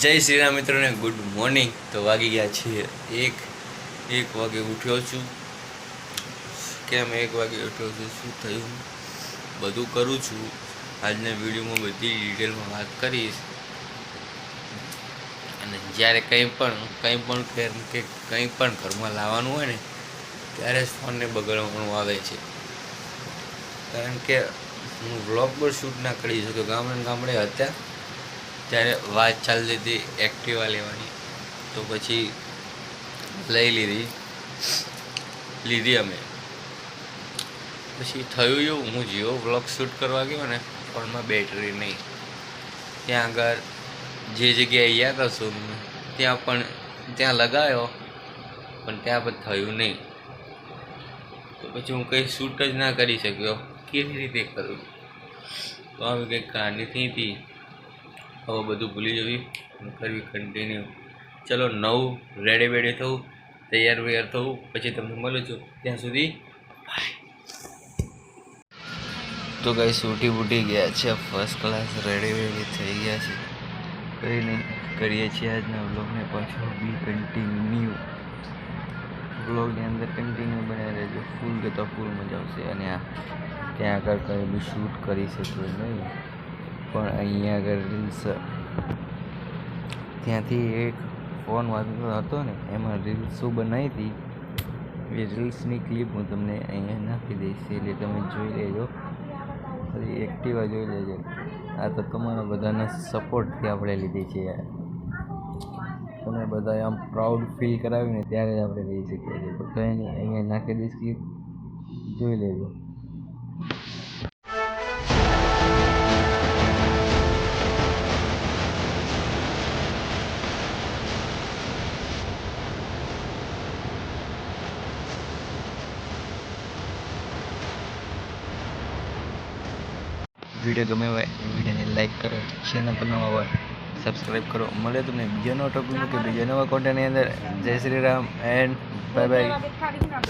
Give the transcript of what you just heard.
જય શ્રી રામ મિત્રોને, good morning. તો વાગી ગયા છે એક એક વાગે ઉઠ્યો છું. કેમ એક વાગે ઉઠ્યો છું? શું થયું? બધું કરું છું. આજના વિડીયોમાં બધી ડિટેલમાં વાત કરીશ. અને જ્યારે કંઈ પણ કંઈ પણ કે કંઈ પણ ઘરમાં લાવવાનું હોય ને, ત્યારે જ ફોનને બગડવાનું આવે છે. કારણ કે હું વ્લોગ પર શૂટ ના કરી શક્યો ગામડે ગામડે હતા. ત્યારે વાત ચાલતી હતી એક્ટિવા લેવાની. તો પછી લઈ લીધી. લીધી અમે. પછી થયું એવું, હું જીઓ વ્લોગ શૂટ કરવા ગયો ને ફોનમાં બેટરી નહીં. ત્યાં આગળ જે જગ્યાએ યાદ હતા ત્યાં પણ ત્યાં લગાવ્યો પણ ત્યાં પણ થયું નહીં. તો પછી હું કંઈ શૂટ જ ના કરી શક્યો. કેવી રીતે કરું? તો આવી કંઈક કહાની થઈ હતી હવે બધું ભૂલી જવી. કરવી કન્ટિન્યુ ચલો, નવું રેડી બેડી થવું, તૈયાર વૈયાર થવું. પછી તમને મળું છું. ત્યાં સુધી તો કઈ સૂટી બૂટી ગયા છે. ફર્સ્ટ ક્લાસ રેડી વેડી થઈ ગયા છે. કંઈ નહીં, કરીએ છીએ આજના વ્લોગને પાછો. બી કન્ટિન્યુ બ્લોગની અંદર કન્ટિન્યુ બનાવી રહેજો. ફૂલ તો ફૂલ મજા આવશે. અને આ, ત્યાં આગળ કંઈ બી શૂટ કરી શકીએ નહીં. પણ અહીંયા આગળ ત્યાંથી એક ફોન વાગતો હતો ને, એમાં રીલ્સ શું બનાવી હતી, એ રીલ્સની ક્લિપ હું તમને અહીંયા નાખી દઈશ, એટલે તમે જોઈ લેજો. પછી એક્ટિવા જોઈ લેજો. આ તો તમારા બધાના સપોર્ટથી આપણે લીધી છે તમે બધા આમ પ્રાઉડ ફીલ કરાવીને ત્યારે જ આપણે લઈ શકીએ છીએ. તો નહીં, અહીંયા નાખી દઈશ ક્લિપ જોઈ લેજો. વીડિયો ગમે હોય વિડીયોને લાઇક કરો ચેનલ પર નવા હોય સબસ્ક્રાઈબ કરો. મળે તમને બીજો નવો ટોપિક કે બીજા નવા કોન્ટેન્ટની અંદર. જય Shri Ram and bye bye